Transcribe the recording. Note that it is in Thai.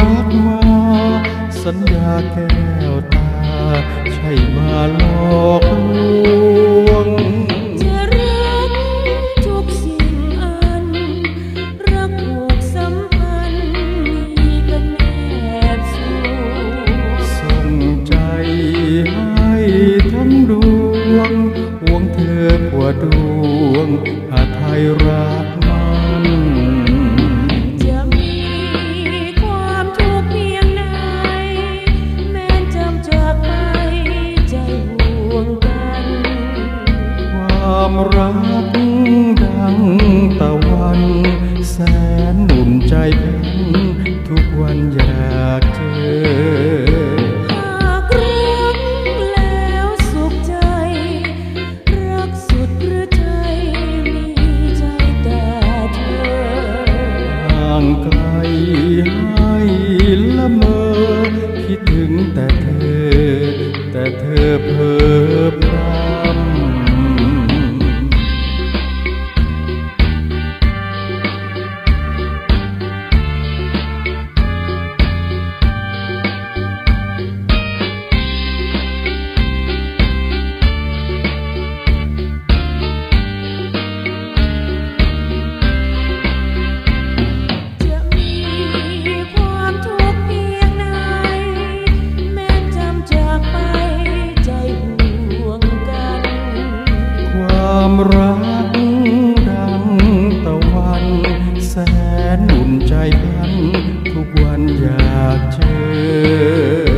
ำรักมา สัญญาแก้วตา ใช่มาหลอกลวง จะรักทุกสิ่งอัน รักผูกสัมพันธ์มีกันแอบสูงส่งใจให้ทั้งดวงห่วงเธอกว่าดวงหาไทยรัก ความรักดังตะวัน แสนหนุ่มใจเพ็นทุกวันอยากเจอางไกลให้ละเมอ คิดถึงแต่เธอ แต่เธอเพ้อพรา ความรักดังตะวัน แสนอุ่นใจพัน ทุกวันอยากเจอ